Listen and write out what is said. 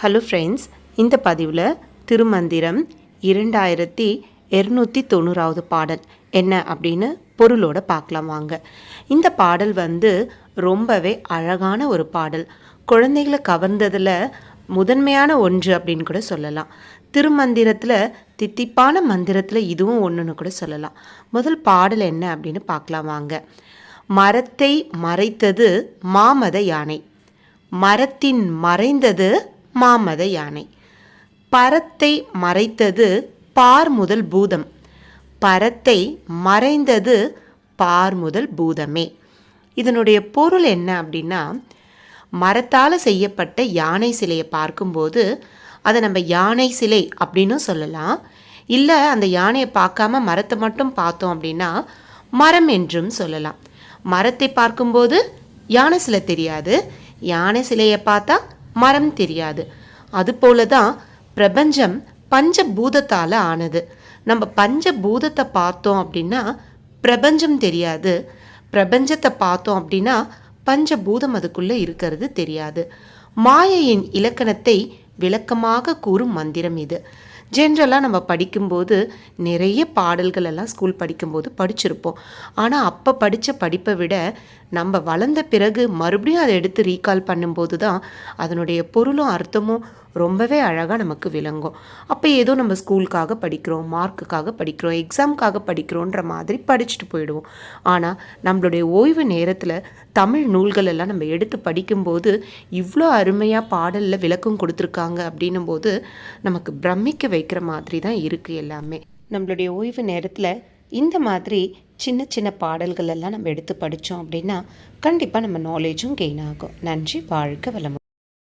Hello friends இந்த பதிவில் திருமந்திரம் இரண்டாயிரத்தி இரநூத்தி தொண்ணூறாவது பாடல் என்ன அப்படின்னு பொருளோட பார்க்கலாம் வாங்க. இந்த பாடல் வந்து ரொம்பவே அழகான ஒரு பாடல். குழந்தைகளை கவர்ந்ததில் முதன்மையான ஒன்று அப்படின்னு கூட சொல்லலாம். திருமந்திரத்தில் தித்திப்பான மந்திரத்தில் இதுவும் ஒன்றுன்னு கூட சொல்லலாம். முதல் பாடல் என்ன அப்படின்னு பார்க்கலாம் வாங்க. மரத்தை மறைத்தது மாமத யானை. மரத்தின் மறைந்தது மாமத யானை. பரத்தை மறைத்தது பார் முதல் பூதம். பரத்தை மறைந்தது பார் முதல் பூதமே. இதனுடைய பொருள் என்ன அப்படின்னா மரத்தால் செய்யப்பட்ட யானை சிலையை பார்க்கும்போது அதை நம்ம யானை சிலை அப்படின்னும் சொல்லலாம். இல்லை அந்த யானையை பார்க்காம மரத்தை மட்டும் பார்த்தோம் அப்படின்னா மரம் என்றும் சொல்லலாம். மரத்தை பார்க்கும்போது யானை சிலை தெரியாது. யானை சிலையை பார்த்தா மரம் தெரியாது. அதுபோல தான் பிரபஞ்சம் பஞ்சபூதத்தால் ஆனது. நம்ம பஞ்சபூதத்தை பார்த்தோம் அப்படின்னா பிரபஞ்சம் தெரியாது. பிரபஞ்சத்தை பார்த்தோம் அப்படின்னா பஞ்சபூதம் அதுக்குள்ளே இருக்கிறது தெரியாது. மாயையின் இலக்கணத்தை விளக்கமாக கூறும் மந்திரம் இது. ஜென்ரலாக நம்ம படிக்கும்போது நிறைய பாடல்கள் எல்லாம் ஸ்கூல் படிக்கும்போது படிச்சிருப்போம். ஆனால் அப்போ படித்த படிப்பை விட நம்ம வளர்ந்த பிறகு மறுபடியும் அதை எடுத்து ரீகால் பண்ணும்போது தான் அதனுடைய பொருளும் அர்த்தமும் ரொம்பவே அழகாக நமக்கு விளங்கும். அப்போ ஏதோ நம்ம ஸ்கூலுக்காக படிக்கிறோம் மார்க்குக்காக படிக்கிறோம் எக்ஸாமுக்காக படிக்கிறோன்ற மாதிரி படிச்சுட்டு போயிடுவோம். ஆனால் நம்மளுடைய ஓய்வு நேரத்தில் தமிழ் நூல்கள் எல்லாம் நம்ம எடுத்து படிக்கும்போது இவ்வளோ அருமையாக பாடலில் விளக்கம் கொடுத்துருக்காங்க அப்படின்னும் போது நமக்கு பிரமிக்க வைக்கிற மாதிரி தான் இருக்குது எல்லாமே. நம்மளுடைய ஓய்வு நேரத்தில் இந்த மாதிரி சின்ன சின்ன பாடல்கள் எல்லாம் நம்ம எடுத்து படித்தோம் அப்படின்னா கண்டிப்பாக நம்ம நாலேஜும் கெயின் ஆகும். நன்றி வாழ்க வளமுடன்.